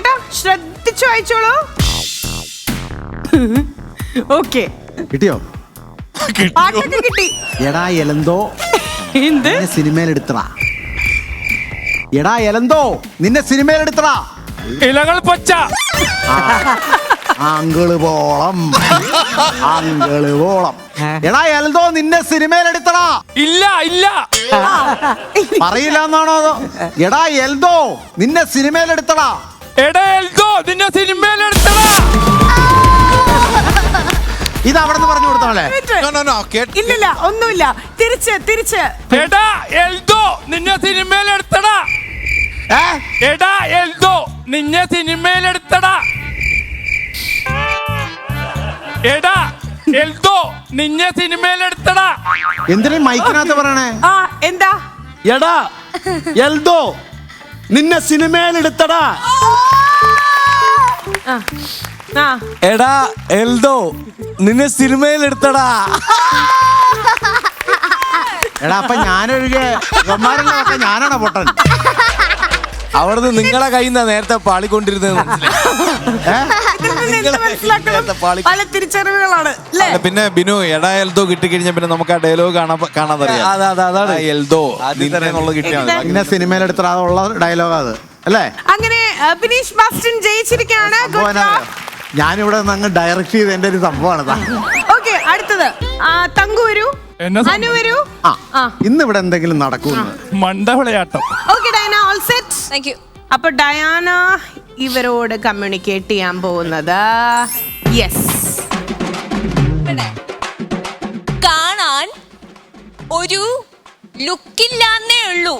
ചേട്ടാ ശ്രദ്ധിച്ചു വായിച്ചോളൂ. ഓക്കെ. കിട്ടിയോ? പാട്ടൊക്കെ കിട്ടി. എടാ എലന്തോ. എന്ത്? നിന്നെ സിനിമയിൽ എടുത്തടാ എടാ എലന്തോ നിന്നെ സിനിമയിൽ എടുത്തടാ ഇലകൾ പച്ച. അങ്കിൾ പോളം. അങ്കിൾ പോളം. എടാ എൽതോ നിന്നെ സിനിമയിലെടുത്തടാ. ഇല്ല ഇല്ല. പറയില്ല എന്നാണോ അതോ? എടാ എൽദോ നിന്നെ സിനിമയിൽ നിന്നെ ഇത് അവിടെ നിന്ന് പറഞ്ഞു കൊടുത്താളെ ഇല്ലില്ല ഒന്നുമില്ല. തിരിച്ച് തിരിച്ച്. എടാ എൽദോ നിന്നെ എടാ എൽദോ നിന്നെ എടാ എൽദോ നിന്നെ എന്തിനാ മൈക്കിനകത്ത് പറയണേ? ആ എന്താ? എടാ എൽദോ നിന്നെ സിനിമയിൽ എടുത്തടാ എടാ എൽദോ നിന്നെ സിനിമയിൽ എടുത്തടാ എടാ അപ്പൊ ഞാനൊഴികെ ഇവന്മാരെല്ലാം ഞാനാണ് പൊട്ടൻ? അവിടുന്ന് നിങ്ങളെ കയ്യിൽ നിന്നാ നേരത്തെ പാളിക്കൊണ്ടിരുന്നത് പല തിരിച്ചറിവുകളാണ് പിന്നെ ബിനു എടാ എൽദോ കിട്ടിക്കഴിഞ്ഞാൽ പിന്നെ നമുക്ക് ആ ഡയലോഗ് കാണാൻ എൽദോ കിട്ടിയാൽ മതി. സിനിമയിൽ എടുത്തടാ ഉള്ള ഡയലോഗ് അത് അല്ലേ? അങ്ങനെ ബിനീഷ് ബാസ്റ്റൻ ജയിച്ചിരിക്കുകയാണ്. എന്നാ അറിയോ? ഞാനിവിടെ നിന്ന് അങ്ങ് ഡയറക്റ്റ് ചെയ്ത എന്റെ ഒരു സംഭവമാണ് ഓക്കെ അടുത്തത്. ആ, തങ്കു വരൂ. എന്നാ? അനു വരൂ. ആ ആ. ഇന്ന് ഇവിടെ എന്തെങ്കിലും നടക്കുന്നു മണ്ട വിളയാട്ടം okay Diana all set thank you അപ്പൊ ഡയാന ഇവരോട് കമ്മ്യൂണിക്കേറ്റ് ചെയ്യാൻ പോകുന്നത്. യെസ് കാണാൻ ഒരു ലുക്കില്ലാന്നേ ഉള്ളൂ.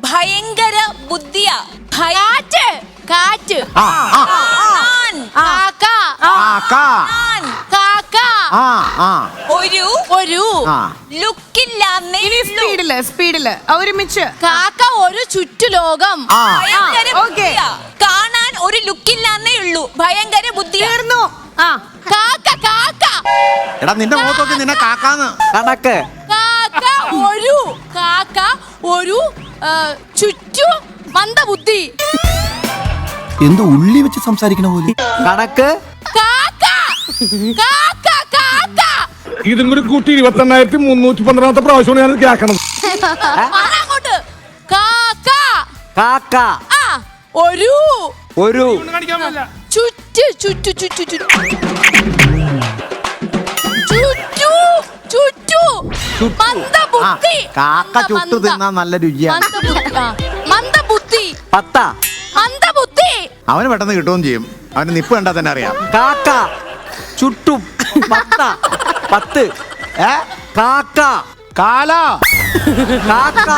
ഭയങ്കര ബുദ്ധിയാ. കാറ്റ്. കാറ്റ്. ആ ആ. കാക്ക. ആ കാ. കാക്ക. ആ ആ. ഒരു. ഒരു. ആ. ലുക്കില്ലാന്നേ ഇനി ഉള്ളൂ സ്പീഡിൽ സ്പീഡിൽ. ഒരുമിച്ച്. കാക്ക ഒരു ചുറ്റുലോകം. ആ. ഭയങ്കര ആ, ഓക്കേ. ബുദ്ധിയാ. കാണാൻ ഒരു ലുക്കില്ലാന്നേ ഉള്ളൂ. ഭയങ്കര ബുദ്ധിയാ. തീർന്നു. ആ. കാക്ക കാക്ക. എടാ നിന്റെ മുഖത്തൊക്കെ നിന്നെ കാക്കാന്ന്. കണക്ക്. കാക്ക. ഒരു ചുറ്റു മന്ദബുദ്ധി. എന്തോ ഉള്ളി വെച്ച് സംസാരിക്കണ പോലെ? കണക്ക്? കാക്ക കാക്ക കാക്ക. ഇതും കൂടി കൂട്ടി ഇരുപത്തി എണ്ണായിരത്തി മുന്നൂറ്റി പന്ത്രണ്ടാമത്തെ പ്രാവശ്യമാണ് ഞാൻ കേൾക്കണം. അങ്ങോട്ട്. കാക്ക. കാക്ക. ആ ഒരു. ഒരു. ചുറ്റു ചുറ്റു ചുറ്റു ചുറ്റു. മന്ദബുദ്ധി. കാക്ക ചുട്ടു. തിന്നാൻ നല്ല രുചിയാണ് മന്ദബുദ്ധി. പത്ത. മന്ദബുദ്ധി. അവന് പെട്ടെന്ന് കിട്ടുകയും ചെയ്യും. അവന് നിപ്പ് കണ്ടാൽ തന്നെ അറിയാം. കാക്ക. ചുട്ടു. പത്ത. പത്ത്. ഏ? കാക്ക. കാല. കാക്ക.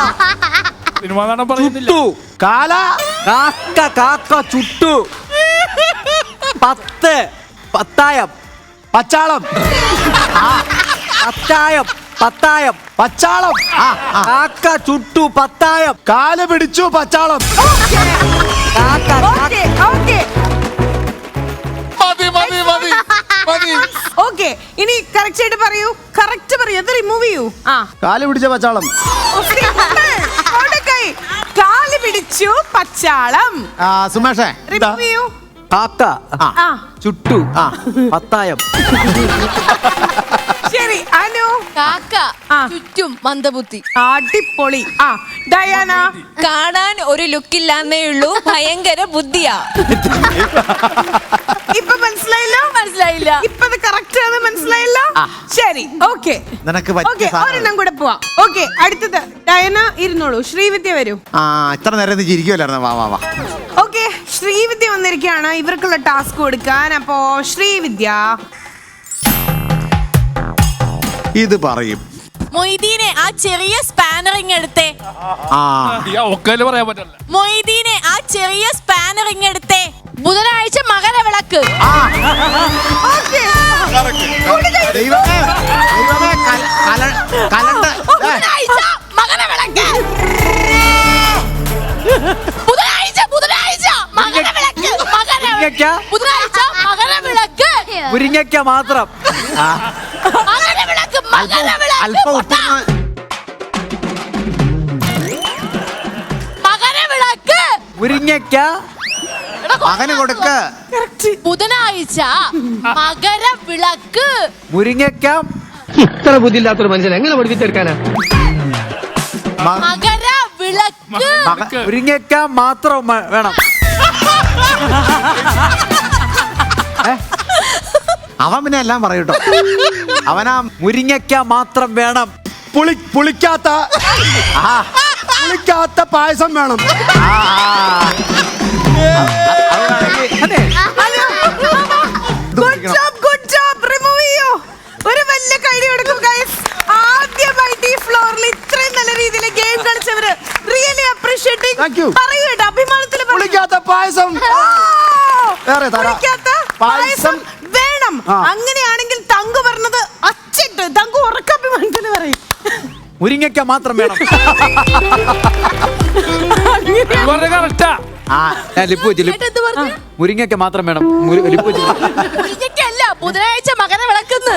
സിനിമാ നടൻ പറയുന്നില്ല. ചുട്ടു. കാല. കാക്ക കാക്ക ചുട്ടു. പത്ത്. പത്തായം. പച്ചാളം. പത്തായം. പത്തായം. പച്ചാളം. ആ ആ. കാക്ക ചുട്ടു പത്തായം. കാൽ പിടിച്ചു പച്ചാളം. കാക്ക ഓക്കെ ഓക്കെ. മതി മതി മതി മതി. ഓക്കെ ഇനി കറക്റ്റ് ആയിട്ട് പറയൂ. കറക്റ്റ് പറയൂ. അത് റിമൂവ് ചെയ്യൂ. ആ. കാൽ പിടിച്ച പച്ചാളം. കാൽ പിടിച്ചു പച്ചാളം. ആ സുമേഷേ റിമൂവ് ചെയ്യൂ. കാക്ക ആ. ആ. ചുട്ടു ആ പത്തായം. ശരി അനു. കാക്ക ആ. ചുറ്റും മന്ദബുദ്ധി. അടിപൊളി. ആ ഡയാന. കാണാൻ ഒരു ലുക്കില്ലാന്നേ ഉള്ളൂ ഭയങ്കര ബുദ്ധിയാ. ഇപ്പൊ മനസ്സിലായില്ല? മനസ്സിലായില്ല. ഇപ്പൊ അത് കറക്റ്റ് ആണ് മനസ്സിലായില്ല? ശരി ഓക്കെ. നിനക്ക് ഓക്കെ പറ്റിയ സാധനം ഒരെണ്ണം കൂടെ പോവാം. ഓക്കെ അടുത്തത്. ഡയന ഇരുന്നോളൂ. ശ്രീവിദ്യ വരൂ. ആ ഇത്ര നേരം നീ ചിരിക്കുമല്ലായിരുന്നു വാ വാ വാ. ഓക്കെ ശ്രീവിദ്യ വന്നിരിക്കുകയാണ്. ഇവർക്കുള്ള ടാസ്ക് കൊടുക്കാൻ. അപ്പോ ശ്രീവിദ്യ. ഇത് പറയും. മൊയ്തീനെ ആ ചെറിയ സ്പാനറിങ് എടുത്തേ ആ. ഒക്കൽ പറയാൻ പറ്റില്ല മൊയ്തീനെ ആ ചെറിയ സ്പാനറിങ് എടുത്തേ ബുധനാഴ്ച മകരവിളക്ക് വിളക്ക്. ദൈവമേ ദൈവമേ കല- കല- കലണ്ട ഏ, ബുധനാഴ്ച മകരവിളക്ക് ബുധനാഴ്ച ബുധനാഴ്ച മകരവിളക്ക് വിളക്ക് മകര ബുധനാഴ്ച മകരവിളക്ക് മുരിങ്ങയ്ക്ക മാത്രം. മകരവിളക്ക് അല്പം മകരവിളക്ക് മുരിങ്ങയ്ക്ക എടാ മകന് കൊടുക്ക്. ബുധനാഴ്ച മകര വിളക്ക് മുരിങ്ങയ്ക്ക ഇത്ര ബുദ്ധിയില്ലാത്തൊരു മനുഷ്യൻ എങ്ങനെ പഠിപ്പിച്ചെടുക്കാനാ? മകര വിളക്ക് മക- മുരിങ്ങയ്ക്ക മാത്രം മ- വേണം? അവൻ പിന്നെ എല്ലാം പറയൂട്ടോ അവനാ മുരിങ്ങയ്ക്ക മാത്രം വേണം. പുളി പുളിക്കാത്ത പുളിക്കാത്ത പായസം വേണം. Good job good job remove ചെയ്യോ. ഒരു വലിയ കൈഡി കൊടുക്കും ഗൈസ് ആദ്യമായിട്ട് ഈ ഫ്ലോറിൽ ഇത്രയും നല്ല രീതിയിൽ ഗെയിം കളിച്ചവര് റിയലി അപ്രീഷിയേറ്റിംഗ് Thank you. പറയൂ കേട്ടോ അഭിമാനത്തിൽ പുളിക്കാത്ത പായസം! വേറെ പായസം. വേണം. അങ്ങനെയാണെങ്കിൽ തങ്കു പറഞ്ഞത് അച്ചിട്ട് തങ്കു ഉറക്ക അഭിമാനത്തിൽ പറയും. മുരിങ്ങയ്ക്ക മാത്രം വേണം. വളരെ കറക്റ്റാ. ആ ഞാൻ ലിപ്പ് വെച്ച് ലിപ്പ്. എന്ത് പറഞ്ഞു? മുരിങ്ങയ്ക്ക മാത്രം വേണം. മുരി- ലിപ്പ് വെച്ച്. മുരിങ്ങയ്ക്കല്ല ബുധനാഴ്ച മകര വിളക്കുന്ന്.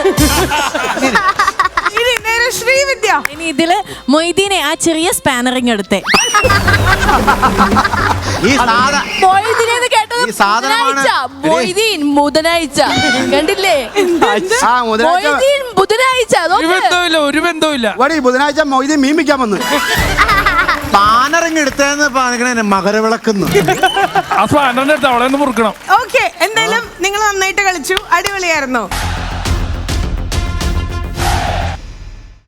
ഇനി നേരെ ശ്രീവിദ്യ. ഇനി ഇതിൽ മൊയ്തീനെ ആ ചെറിയ സ്പാനറിങ് എടുത്തേ. ഈ സാധ ഈ സാധനമാണ്. ബുധനാഴ്ച മൊയ്തീൻ ബുധനാഴ്ച. കണ്ടില്ലേ? ആ ബുധനാഴ്ച മൊയ്തീൻ ബുധനാഴ്ച ഒരു നോക്ക്. ബന്ധവുമില്ല ഒരു ബന്ധവുമില്ല. വടി ബുധനാഴ്ച മൊയ്തി മീമിക്കാൻ വന്ന്. പാനറിങ് പറഞ്ഞേ മകരവിളക്കുന്നു. ആ സ്പാനറിന്റെ അടുത്ത് അവളെ ഒന്ന് മുറുക്കണം. ഓക്കെ എന്തായാലും നിങ്ങൾ നന്നായിട്ട് കളിച്ചു. അടിപൊളിയായിരുന്നു.